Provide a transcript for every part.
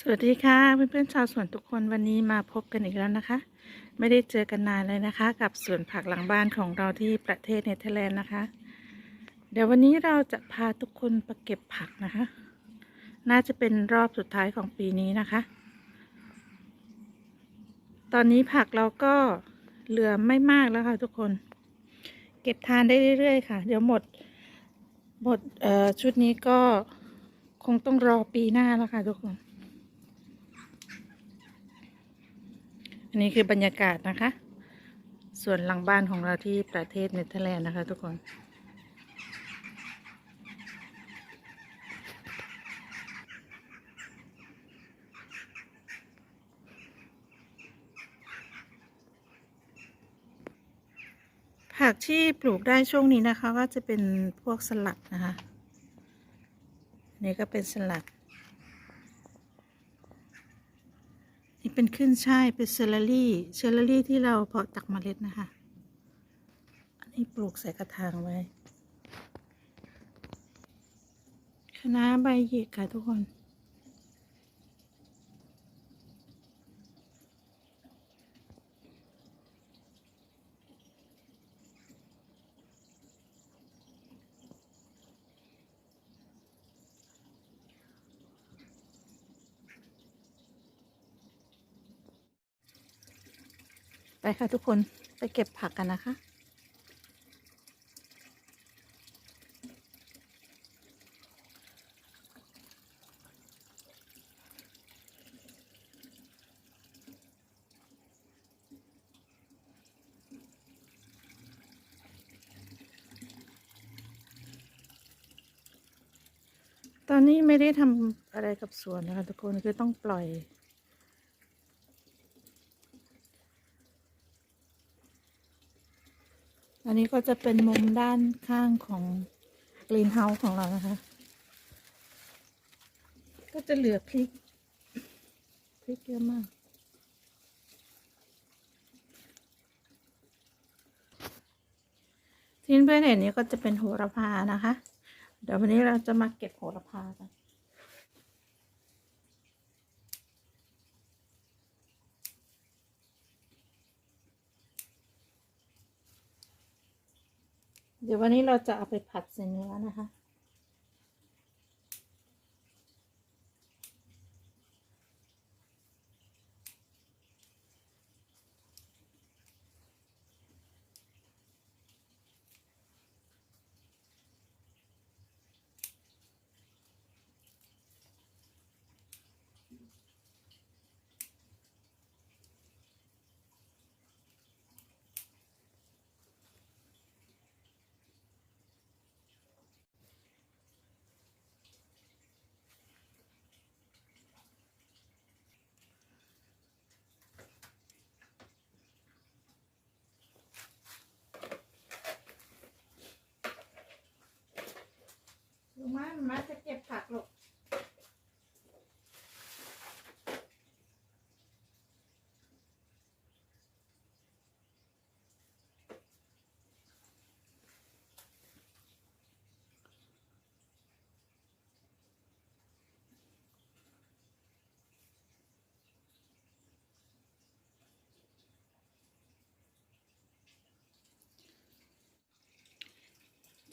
สวัสดีค่ะเพื่อนๆชาวสวนทุกคนวันนี้มาพบกันอีกแล้วนะคะ ไม่ได้เจอกันนานเลยนะคะ กับสวนผักหลังบ้านของเราที่ประเทศเนเธอร์แลนด์นะคะ เดี๋ยววันนี้เราจะพาทุกคนไปเก็บผักนะคะ น่าจะเป็นรอบสุดท้ายของปีนี้นะคะ ตอนนี้ผักเราก็เหลือไม่มากแล้วค่ะทุกคน เก็บทานได้เรื่อยๆค่ะ เดี๋ยวหมดหมดชุดนี้ก็คงต้องรอปีหน้าแล้วค่ะทุกคน อันนี้คือบรรยากาศนะคะ ส่วนหลังบ้านของเราที่ประเทศเนเธอร์แลนด์นะคะทุกคนผักที่ปลูกได้ช่วงนี้นะคะ ก็จะเป็นพวกสลัดนะคะนนี้ก็เป็นสลัด เป็นขึ้นช่ายเป็นเซลลารี่เซลลารี่ที่เราเพาะจากเมล็ดนะคะ อันนี้ปลูกใส่กระถางไว้คะน้าใบหยิกค่ะทุกคน ไปค่ะทุกคนไปเก็บผักกันนะคะ ตอนนี้ไม่ได้ทำอะไรกับสวนนะคะทุกคนคือต้องปล่อย นนี้ก็จะเป็นมุมด้านข้างของกรีนเฮาส์ของเรานะคะ ก็จะเหลือพริก พริกเยอะมาก ที่เพื่อนเห็นนี้ก็จะเป็นโหระพานะคะ เดี๋ยววันนี้เราจะมาเก็บโหระพากัน เดี๋ยววันนี้เราจะเอาไปผัดใส่เนื้อนะคะ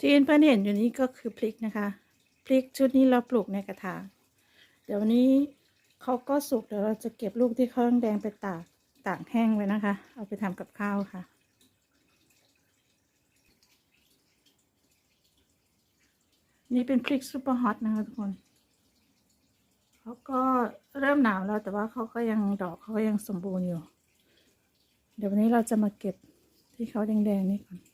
ที่เพื่อนเห็นอยู่นี้ก็คือพริกนะคะ พริกชุดนี้เราปลูกในกระถางเดี๋ยววันนี้เขาก็สุกเดี๋ยวเราจะเก็บลูกที่เขาแดงไปตากตากแห้งไว้นะคะ เอาไปทำกับข้าวค่ะนี่เป็นพริกซูเปอร์ฮอตนะคะทุกคน เขาก็เริ่มหนาวแล้วแต่ว่าเขาก็ยังดอกเขาก็ยังสมบูรณ์อยู่ เดี๋ยววันนี้เราจะมาเก็บที่เขาแดงๆนี่ก่อน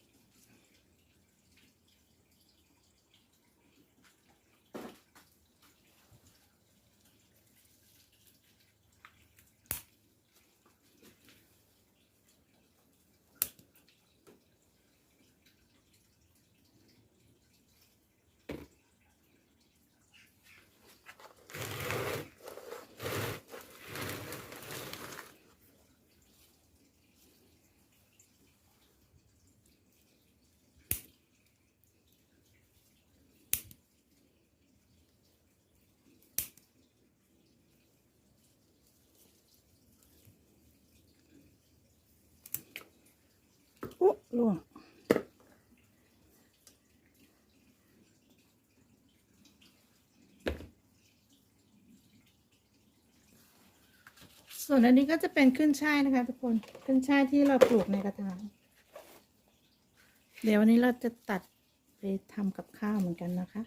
ล่วงส่วนอันนี้ก็จะเป็นขึ้นช่ายนะคะ ทุกคนขึ้นช่ายที่เราปลูกในกระถางเดี๋ยววันนี้เราจะตัดไปทำกับข้าวเหมือนกันนะคะ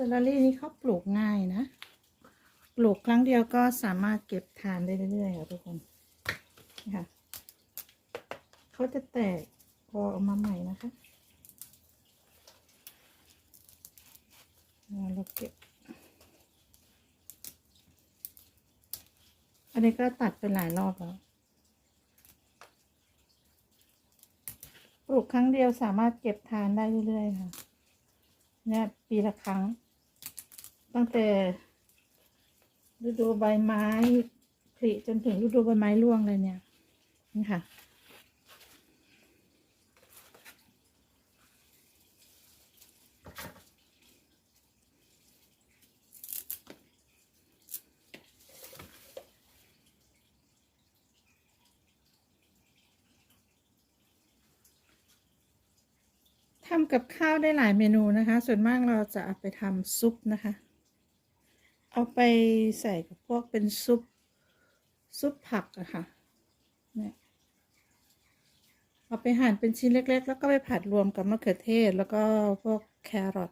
อร์รารี่นี่เขาปลูกง่ายนะ ปลูกครั้งเดียวก็สามารถเก็บทานได้เรื่อยๆค่ะทุกคนนี่ค่ะเขาจะแตกพอออกมาใหม่นะคะเราเก็บ อันนี้ก็ตัดไปหลายรอบแล้ว ปลูกครั้งเดียวสามารถเก็บทานได้เรื่อยๆค่ะ เนี่ยปีละครั้ง ตั้งแต่ฤดูใบไม้ผลิจนถึงฤดูใบไม้ร่วงเลยเนี่ย นี่ค่ะ ทำกับข้าวได้หลายเมนูนะคะ ส่วนมากเราจะเอาไปทำซุปนะคะ เอาไปใส่กับพวกเป็นซุป ซุปผักอะค่ะเนี่ยเอาไปหั่นเป็นชิ้นเล็ก ๆ แล้วก็ไปผัดรวมกับมะเขือเทศ แล้วก็พวกแครอท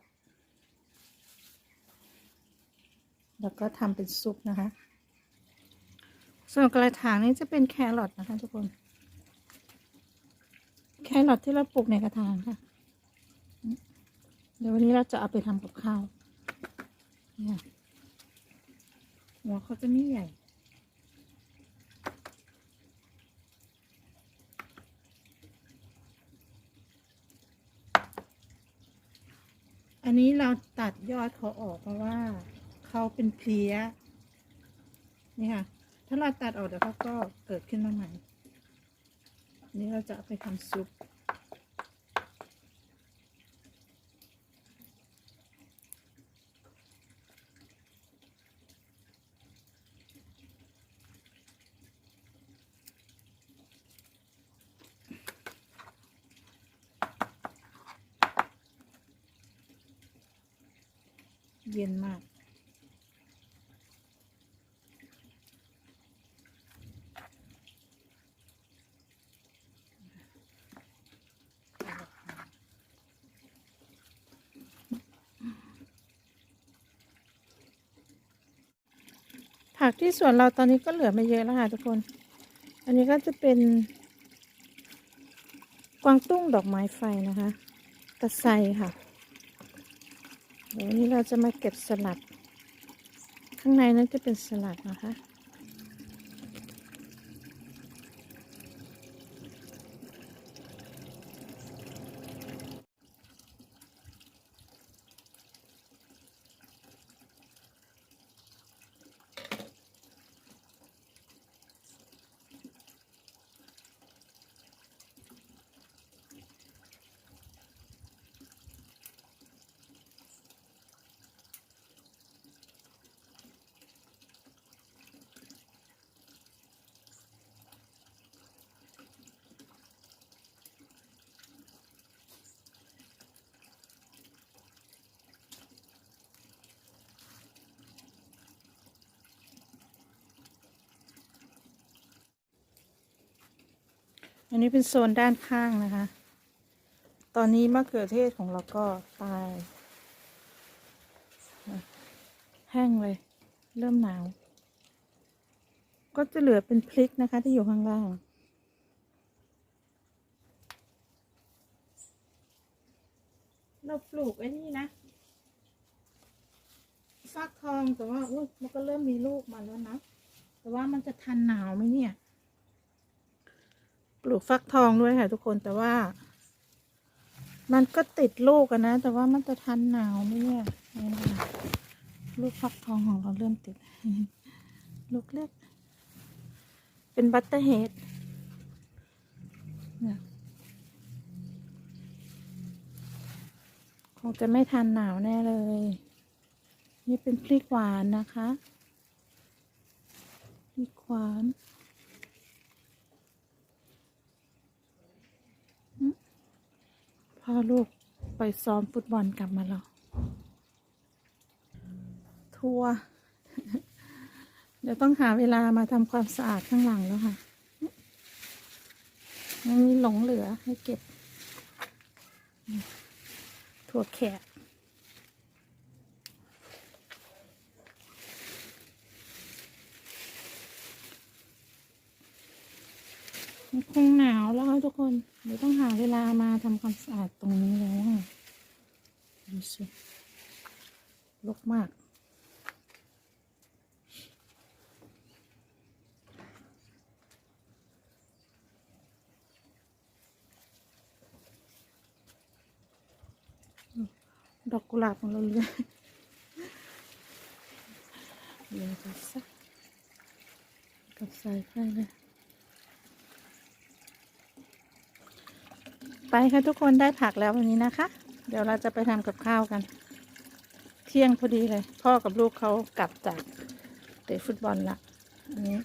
แล้วก็ทำเป็นซุปนะคะ ส่วนกระถางนี้จะเป็นแครอทนะคะทุกคน แครอทที่เราปลูกในกระถางค่ะ เดี๋ยววันนี้เราจะเอาไปทำกับข้าวเนี่ย หัวเขาจะไม่ใหญ่ อันนี้เราตัดยอดเขาออกเพราะว่าเขาเป็นเพลี้ย นี่ค่ะ ถ้าเราตัดออกเดี๋ยวเขาก็เกิดขึ้นมาใหม่อันนี้เราจะไปทำซุป เย็นมาก ผักที่สวนเราตอนนี้ก็เหลือไม่เยอะแล้วค่ะทุกคน อันนี้ก็จะเป็นกวางตุ้งดอกไม้ไฟนะคะ ตะไคร้ค่ะ วันนี้เราจะมาเก็บสลัด ข้างในนั้นจะเป็นสลัดนะคะ อันนี้เป็นโซนด้านข้างนะคะ ตอนนี้มะเขือเทศของเราก็ตาย แห้งเลย เริ่มหนาว ก็จะเหลือเป็นพริกนะคะที่อยู่ข้างล่างเราปลูกไอ้นี่นะฟักทองแต่ว่าอุ้ยมันก็เริ่มมีลูกมาแล้วนะ แต่ว่ามันจะทันหนาวไหมเนี่ย ลูกฟักทองด้วยค่ะทุกคนแต่ว่า มันก็ติดลูกอะนะ แต่ว่ามันจะทันหนาวไหมเนี่ยนี่นะคะลูกฟักทองของเราเริ่มติด ลูกเล็ก เป็นบัตเตอร์เฮดคงจะไม่ทันหนาวแน่เลย นี่เป็นพริกหวานนะคะพริกหวานอืม พ่อลูกไปซ้อมฟุตบอลกลับมาแล้ว ทัวร์เดี๋ยวต้องหาเวลามาทำความสะอาดข้างหลังแล้วค่ะยังมีหลงเหลือให้เก็บ ถั่วแขก คงหนาวแล้วทุกคน เดี๋ยวต้องหาเวลามาทำความสะอาดตรงนี้แล้วอะดูสิลกมาก ดอกกุหลาบของเราเลยเดี๋ยวจะสักกับสายไฟเลย ไปค่ะทุกคนได้ผักแล้ววันนี้นะคะ เดี๋ยวเราจะไปทำกับข้าวกัน เที่ยงพอดีเลย พ่อกับลูกเขากลับจากเตะฟุตบอลละอันนี้